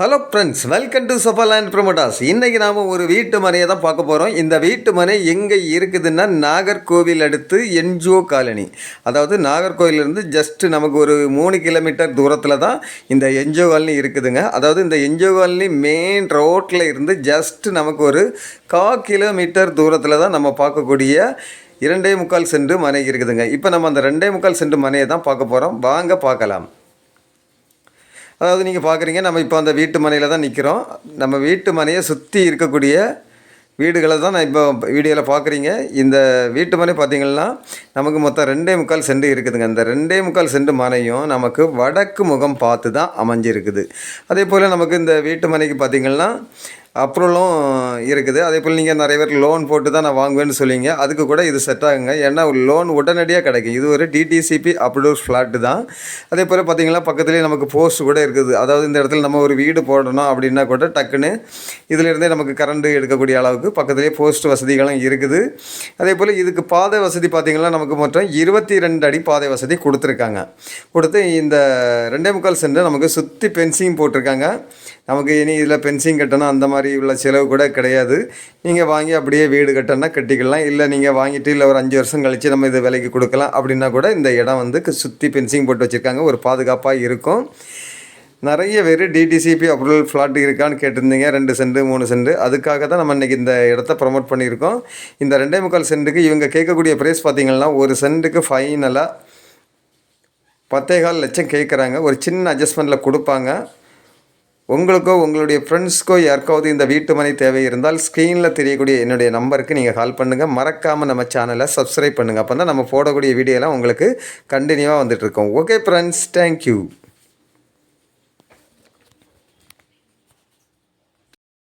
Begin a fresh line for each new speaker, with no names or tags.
Hello friends welcome to Safarland promoters இன்றைக்கி நாம் ஒரு வீட்டு மனையை தான் பார்க்க போகிறோம் இந்த வீட்டு மனை எங்கே இருக்குதுன்னா நாகர்கோவில் அடுத்து என்ஜிஓ காலனி. அதாவது நாகர்கோவிலேருந்து ஜஸ்ட்டு நமக்கு ஒரு மூணு கிலோமீட்டர் தூரத்தில் தான் இந்த என்ஜிஓ காலனி இருக்குதுங்க. அதாவது இந்த என்ஜிஓ காலனி மெயின் ரோட்டில் இருந்து ஜஸ்ட்டு நமக்கு ஒரு கா கிலோமீட்டர் தூரத்தில் தான் நம்ம பார்க்கக்கூடிய இரண்டே முக்கால் சென்று மனை இருக்குதுங்க. இப்போ நம்ம அந்த ரெண்டே முக்கால் சென்று மனையை தான் பார்க்க போகிறோம் வாங்க பார்க்கலாம். அதாவது நீங்கள் பார்க்குறீங்க நம்ம இப்போ அந்த வீட்டு மனையில் தான் நிற்கிறோம் நம்ம வீட்டு மனையை சுற்றி இருக்கக்கூடிய வீடுகளை தான் நான் இப்போ வீடியோவில் பார்க்குறீங்க இந்த வீட்டு மனை பார்த்தீங்கன்னா நமக்கு மொத்தம் ரெண்டே முக்கால் செண்டு இருக்குதுங்க. இந்த ரெண்டே முக்கால் செண்டு மனையும் நமக்கு வடக்கு முகம் பார்த்து தான் அமைஞ்சிருக்குது. அதே போல் நமக்கு இந்த வீட்டு மனைக்கு பார்த்தீங்கன்னா அப்ரூவலும் இருக்குது. அதே போல் நீங்கள் நிறைய பேர் லோன் போட்டு தான் நான் வாங்குவேன்னு சொல்லுவீங்க அதுக்கு கூட இது செட் ஆகுங்க. ஏன்னா லோன் உடனடியாக கிடைக்கும். இது ஒரு டிடிசிபி அப்ரூவ் ஃப்ளாட்டு தான். அதே போல் பார்த்தீங்கன்னா பக்கத்துலேயே நமக்கு போஸ்ட் கூட இருக்குது. அதாவது இந்த இடத்துல நம்ம ஒரு வீடு போடணும் அப்படின்னா கூட டக்குன்னு இதிலிருந்தே நமக்கு கரண்ட்டு எடுக்கக்கூடிய அளவுக்கு பக்கத்துலேயே போஸ்ட் வசதிகளும் இருக்குது. அதே போல் இதுக்கு பாதை வசதி பார்த்திங்கன்னா நமக்கு மொத்தம் இருபத்தி ரெண்டு அடி பாதை வசதி கொடுத்துருக்காங்க. கொடுத்து இந்த ரெண்டே முக்கால் சென்று நமக்கு சுற்றி பென்சிங் போட்டிருக்காங்க. நமக்கு இனி இதில் பென்சிங் கட்டணும் அந்த மாதிரி உள்ள செலவு கூட கிடையாது. நீங்கள் வாங்கி அப்படியே வீடு கட்டணும்னா கட்டிக்கலாம். இல்லை நீங்கள் வாங்கிட்டு இல்லை ஒரு அஞ்சு வருஷம் கழித்து நம்ம இது விலைக்கு கொடுக்கலாம். அப்படின்னா கூட இந்த இடம் வந்து சுற்றி பென்சிங் போட்டு வச்சுருக்காங்க. ஒரு பாதுகாப்பாக இருக்கும். நிறைய பேர் டிடிசிபி அப்ரூவல் ஃப்ளாட் இருக்கான்னு கேட்டிருந்தீங்க. ரெண்டு சென்ட் மூணு சென்ட் அதுக்காக தான் நம்ம இன்றைக்கி இந்த இடத்த ப்ரமோட் பண்ணியிருக்கோம். இந்த ரெண்டே முக்கால் சென்ட்டுக்கு இவங்க கேட்கக்கூடிய ப்ரைஸ் பார்த்தீங்கன்னா ஒரு சென்ட்டுக்கு ஃபைனலாக பத்தேகால் லட்சம் கேட்குறாங்க. ஒரு சின்ன அட்ஜஸ்ட்மெண்ட்டில் கொடுப்பாங்க. உங்களுக்கோ உங்களுடைய ஃப்ரெண்ட்ஸ்க்கோ யாருக்காவது இந்த வீட்டு மனை தேவை இருந்தால் ஸ்க்ரீனில் தெரியக்கூடிய என்னுடைய நம்பருக்கு நீங்கள் கால் பண்ணுங்கள் மறக்காமல் நம்ம சேனலை சப்ஸ்கிரைப் பண்ணுங்கள் அப்போ தான் நம்ம போடக்கூடிய வீடியோலாம் உங்களுக்கு கண்டினியூவாக வந்துட்டுருக்கோம் ஓகே ஃப்ரெண்ட்ஸ் தேங்க்யூ